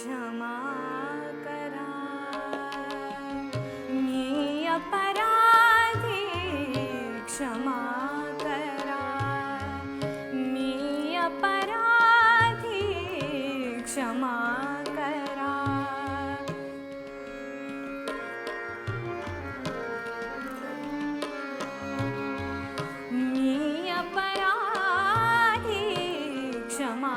क्षमा करा। मी अपराधी क्षमा करा। मी अपराधी क्षमा करा। मी अपराधी क्षमा